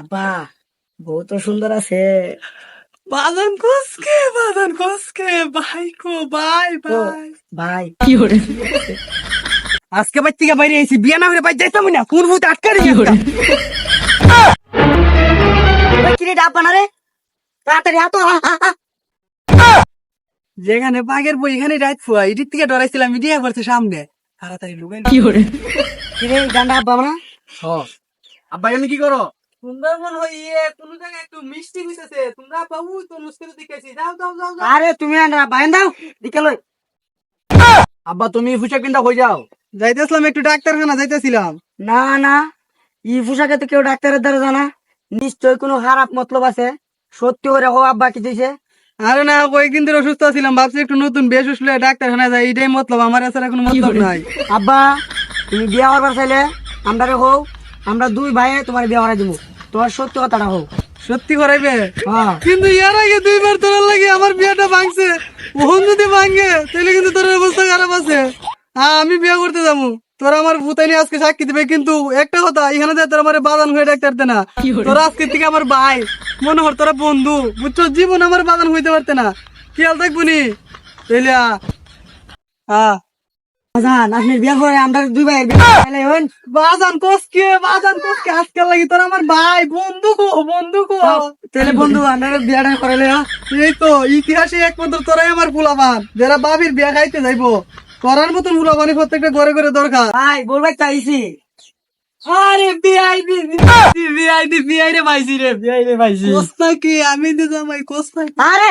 আব্বা বউ তো সুন্দর আছে। বাদান কসকে বাদান কসকে ভাই কো বাই বাই। ভাই। আজকে বাই থেকে বাইরে এসেছি বিয়ে না করে বাই যাইতাম না কোন ভূত আটকে রে কিরে ডাব বানা রে? তাড়াতাড়ি হাতো যেখানে বাঘের বই এখানে রাইত ফুয়া এদিক থেকে ডরাইছিলাম ইডিয়া করছে সামনে। তাড়াতাড়ি লুকাই কিরে ডান্ডা আব্বা বানা আব্বা আমি কি করো? সুন্দরবন হইয়ে কোন জায়গায় একটু মিষ্টি মিশেছে তোমরা বাবু তো মুশকিল দিকেছি যাও যাও যাও যাও। আরে তুমি আন্ডা বাইন দাও দিকে লই। আব্বা তুমি পোশাক কিনতে হয়ে যাও। যাইতেছিলাম একটু ডাক্তারখানা যাইতেছিলাম। না না ই পোশাকে তো কেউ ডাক্তারের দ্বারা জানা। নিশ্চয় কোনো খারাপ মতলব আছে। সত্যি করে হো আব্বা কি দিছে আরে না কয়েকদিন ধরে অসুস্থ ছিলাম ভাবছি একটু নতুন বেশ উঠলে ডাক্তারখানা যাই এটাই মতলব। আমার এছাড়া কোনো মতলব নাই। আব্বা তুমি বিয়া করবার চাইলে আমরা হো আমরা দুই ভাইয়ে তোমার বিয়া করাই দিব। তোমার সত্যি কথাটা হোক সত্যি করাইবে হ্যাঁ। কিন্তু ইয়ার আগে দুইবার তোর লাগে আমার বিয়েটা ভাঙছে। ওহন যদি ভাঙে তাহলে কিন্তু তোর অবস্থা খারাপ আছে। হ্যাঁ আমি বিয়ে করতে যাব। তোর আমার ভূতাইনি আজকে সাক্ষী দিবে কিন্তু একটা কথা এখানে যে তোর আমার বাদান হয়ে ডাকতে পারতে না। তোর আজকে থেকে আমার ভাই। মনে হর তোরা বন্ধু। বুঝছ? জীবন আমার বাদান হইতে পারতে না। খেয়াল থাকব নি। তাইলে হ্যাঁ। বাজান আপনি বিয়া করে আমরা দুই ভাইয়ের বিয়া করাইলে বাজান কোসকে বাজান কোসকে আজকাল লাগি তোর আমার ভাই বন্ধু কো বন্ধু কো তাহলে বন্ধু আমরা বিয়াটা করাইলে? এই তো ইতিহাসে একমাত্র তোরাই আমার ফুলাবান যারা বাবির বিয়া খাইতে যাইবো করার মতন ফুলাবানি প্রত্যেকটা ঘরে ঘরে দরকার। ভাই বলবে চাইছি। আরে বিআইবি বিআইবি বিআই রে পাইছি রে বিআই রে পাইছি। কোস্তা কি? আমি তো জামাই কোস্তা? আরে!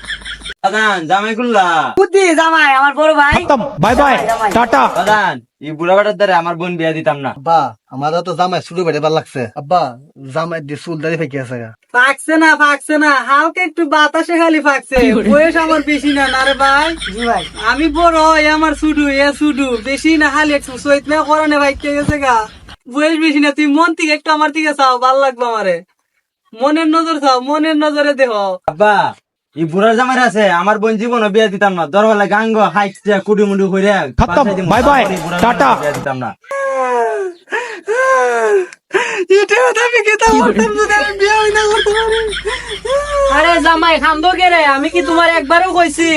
ভাই বাদান জামাই কুল্লা বুদ্ধি জামাই আমার বড় ভাই। Bye bye tata. বাদান এই বুড়া বেটার দ্বারা আমার বোন বিয়া দিতাম না। আব্বা আমার তো জামাই শুরু বেড়ে বার লাগছে। আব্বা জামাই দিয়ে চুল দাঁড়িয়ে ফেঁকে আছে। না ফাকছে না হালকা একটু বাতাসে খালি ফাকছে। বয়স আমার বেশি না না রে ভাই? আমি বড় এ আমার বেশি না খালি একটু সইত না করানে ভাই কে গেছে গা। বয়স বেশি না তুই মন থেকে একটু আমার দিকে চাও ভালো লাগবে আমারে। মনের নজর চাও মনের নজরে দেহ। আব্বা এই বুড়ার জামাই আছে আমার বোন জীবনও বিয়া দিতাম না। দরবেলা গাঙ্গ হাইটে কুড়ি মুড়ি হইরে খতম, bye bye, টাটা। বিয়া দিতাম না। এটা আমি কেতা করতাম যদি আমি বিয়ে হই না করতে পারি? আরে জামাই খামদো কে রে? আমি কি তোমার একবারও কইছি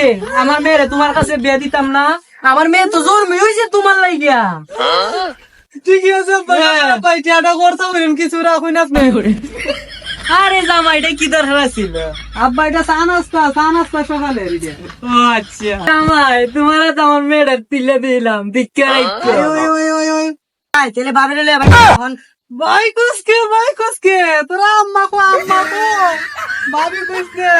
আমার মেয়েরে তোমার কাছে বিয়ে দিতাম না? আমার মেয়ে তো জন্মই হয়েছে তোমার লাগিয়া। ঠিকই আছে ভাই করতে পারেন কিছু রাখুন না আপনি আরে জামাই এটা কি দরকার ছিল আব্বা এটা চা নাস্তা চা নাস্তা সকালে ও আচ্ছা। জামাই তোমার তো আমার মেয়েটা তিলে দিলাম দিকে তাহলে বাবার এখন। ভাই কুসকে ভাই কুসকে তোরা আম্মা কো আম্মা কো। ভাবি কুসকে